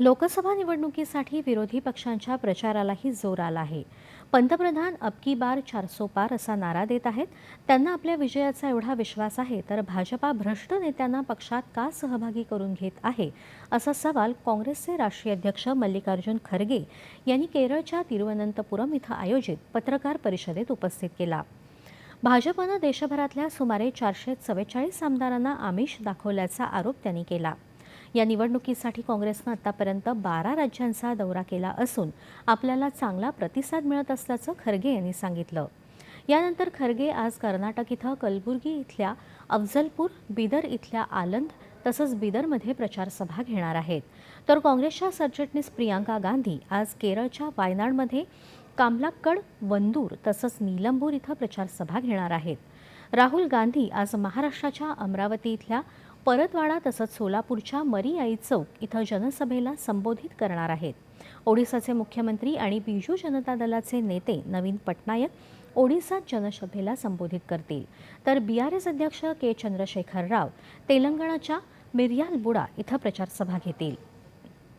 लोकसभा निवडणुकीसाठी विरोधी पक्षांच्या प्रचारालाही जोर आला आहे. पंतप्रधान अबकी बार चारसो पार असा नारा देत आहेत. त्यांना आपल्या विजयाचा एवढा विश्वास आहे तर भाजपा भ्रष्ट नेत्यांना पक्षात का सहभागी करून घेत आहे? असा सवाल काँग्रेसचे राष्ट्रीय अध्यक्ष मल्लिकार्जुन खरगे यांनी केरळच्या तिरुवनंतपुरम इथं आयोजित पत्रकार परिषदेत उपस्थित केला. भाजपनं देशभरातल्या सुमारे चारशे चव्वेचाळीस आमदारांना आमिष दाखवल्याचा आरोप त्यांनी केला. या निवडणुकीसाठी काँग्रेसनं आतापर्यंत बारा राज्यांचा दौरा केला असून आपल्याला चांगला प्रतिसाद मिळत असल्याचं खरगे यांनी सांगितलं. यानंतर खरगे आज कर्नाटक इथं कलबुर्गी इथल्या अफजलपूर बिदर इथल्या आलंद तसंच बिदरमध्ये प्रचारसभा घेणार आहेत. तर काँग्रेसच्या सरचिटणीस प्रियांका गांधी आज केरळच्या वायनाडमध्ये कामलाक्कड वंदूर तसंच नीलंबूर इथं प्रचारसभा घेणार आहेत. राहुल गांधी आज महाराष्ट्राच्या अमरावती इथल्या परतवाडा तसंच सोलापूरच्या मरी आई चौक इथं जनसभेला संबोधित करणार आहेत. ओडिसाचे मुख्यमंत्री आणि बिजू जनता दलाचे नेते नवीन पटनायक ओडिसात जनसभेला संबोधित करतील. तर बी आर एस अध्यक्ष के चंद्रशेखर राव तेलंगणाच्या मिर्यालबुडा इथं प्रचारसभा घेतील.